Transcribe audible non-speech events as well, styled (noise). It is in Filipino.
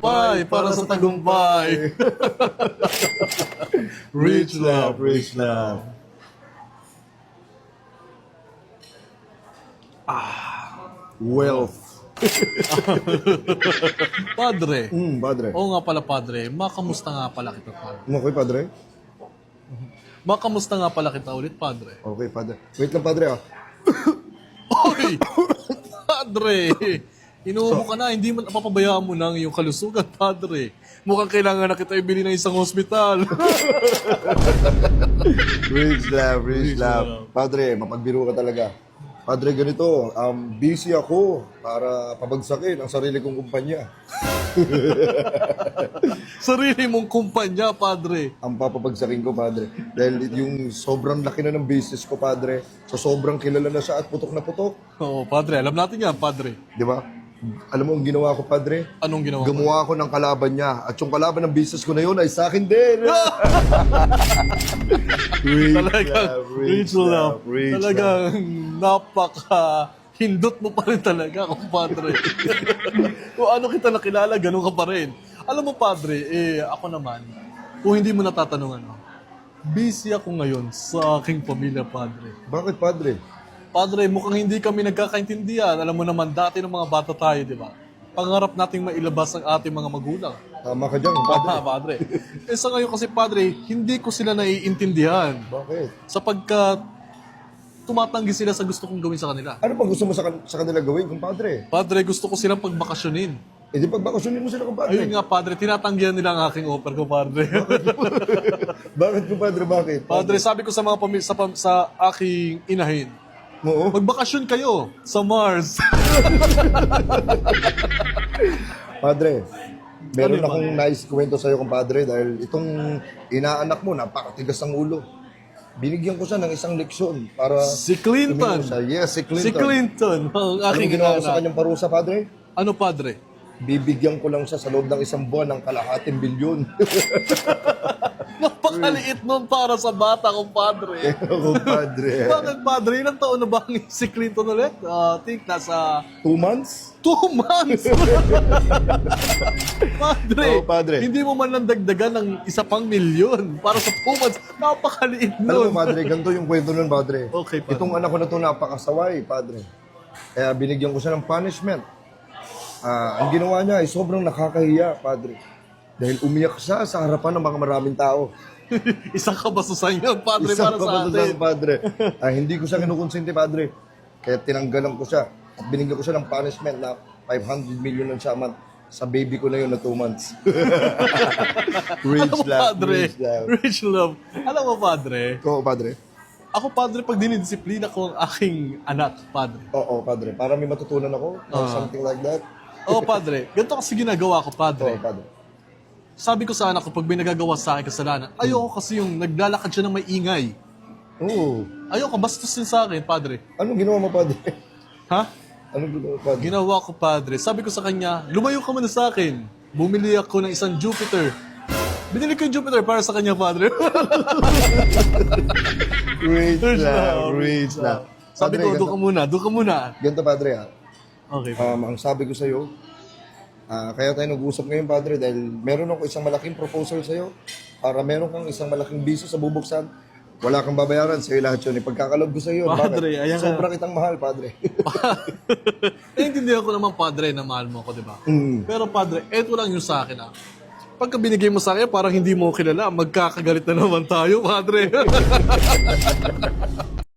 tagumpay, para sa tagumpay. (laughs) Rich love. rich love. Wealth. (laughs) Padre. Hmm, padre. Oo nga pala, Padre. Makamusta nga pala kita, Padre. Okay, padre? Makamusta nga pala kita ulit, Padre. Okay, padre. Wait lang, padre ah. Oy! (coughs) Padre! Inuubo ka na, hindi mo napapabayaan mo na ang iyong kalusugan, (laughs) Padre. Mukhang kailangan na kita ibili ng isang hospital. (laughs) Rich love, rich, Rich love. Padre, mapagbiro ka talaga. Padre, ganito, um, busy ako para pabagsakin ang sarili kong kumpanya. (laughs) Sarili mong kumpanya, Padre. Ang papabagsakin ko, Padre. Dahil yung sobrang laki na ng business ko, Padre. So sobrang kilala na siya at putok na putok. Oo, Padre. Alam natin yan, Padre. Di ba? Alam mo ang ginawa ko, Padre? Anong ginawa mo? Gumawa ako ng kalaban niya. At yung kalaban ng business ko na yun ay sa akin din. (laughs) rich Talagang rich love. rich Talagang napaka hindot mo pa rin talaga, kumpadre. (laughs) kung ano kita nakilala, ganun ka pa rin. Alam mo, padre, eh, ako naman, kung hindi mo natatanungan, no, busy ako ngayon sa aking pamilya, padre. Bakit, Padre? Padre, mukhang hindi kami nagkakaintindihan. Alam mo naman, dati ng mga bata tayo, di ba? Pangarap nating mailabas ang ating mga magulang. Tama ka dyan, Padre. Tama, padre. eh sa ngayon kasi, padre, hindi ko sila naiintindihan. Bakit? sapagkat tumatanggi sila sa gusto kong gawin sa kanila. Ano pa gusto mo sa, kan- sa kanila gawin, kumpadre? Padre, gusto ko silang pagbakasyonin. E di pagbakasyonin mo sila, kumpadre. Ayun nga, Padre, tinatanggihan nila ang aking offer ko, Padre. Bakit, (laughs) kumpadre, bakit? padre, sabi ko sa mga pami- sa, pam- sa aking inahin, Oo. magbakasyon kayo sa Mars. (laughs) Padre, meron Ano yun, akong nice kwento sa'yo, kumpadre, dahil itong inaanak mo, napakatigas ang ulo. Binigyan ko siya ng isang leksyon para... si Clinton. tumingin siya. Yes, si Clinton. Si Clinton, ang Anong aking ginawa ko sa kanyang parusa, padre? Ano, Padre? Bibigyan ko lang siya sa loob ng isang buwan ng kalahating bilyon. (laughs) Napakaliit nun para sa bata kong Padre. (laughs) kumpadre. Bakit, Padre? Ilang taon na ba ang si Clinton ulit? Ah, I think nasa Two months? Two months! (laughs) padre, Oo, padre. hindi mo man lang dagdagan ng isa pang milyon para sa two months. Napakaliit Alam mo, padre, ganito yung kwento nun, padre. Okay, padre. Itong anak ko na to napakasaway, padre. Kaya binigyan ko siya ng punishment. Ah, ang ginawa niya ay sobrang nakakahiya, padre. Dahil umiyak siya sa harapan ng mga maraming tao. (laughs) Isang kabasusan yun, padre, Isang para sa atin. padre. (laughs) Ah, hindi ko siya kinukonsente, padre. Kaya tinanggalan ko siya. At binigyan ko siya ng punishment na 500 million ng siya month sa baby ko na yun na 2 months. (laughs) rich Alam mo, love, padre, rich love. rich love. Alam mo, padre, Ikaw, padre? ako, padre, pag dinidisiplina ko ang aking anak, padre. Oo, padre. Para may matutunan ako or Ah. something like that. Oo, padre, ganito kasi ginagawa ko, Oo, padre. Sabi ko sa anak ko, pag may nagagawa sa akin kasalanan, ayoko kasi yung naglalakad siya ng may ingay. Oo. Ayoko, bastos din sa akin, padre. Anong ginawa mo, padre? Ha? Anong ginawa, padre? Ginawa ko, padre. Sabi ko sa kanya, lumayo ka muna sa akin. Bumili ako ng isang Jupiter. Binili ko yung Jupiter para sa kanya, padre. Rich love, rich love. Sabi Padre, ko, doon ka muna, doon ka muna. Ganito, padre, ha? Okay. Um, ang sabi ko sa'yo, ah, kaya tayo nag-usap ngayon, padre, dahil meron ako isang malaking proposal sa'yo para meron kang isang malaking biso sa bubuksan. Wala kang babayaran sa'yo lahat yun. Ipagkakalog ko sa'yo. Padre, Bakit? ayan ka. Sobra kitang mahal, padre. (laughs) Naiintindihan ko naman, padre, na mahal mo ako, di ba? Mm. Pero, padre, eto lang yung sa akin, ah. Pagka binigay mo sa akin, parang hindi mo kilala, magkakagalit na naman tayo, padre. (laughs)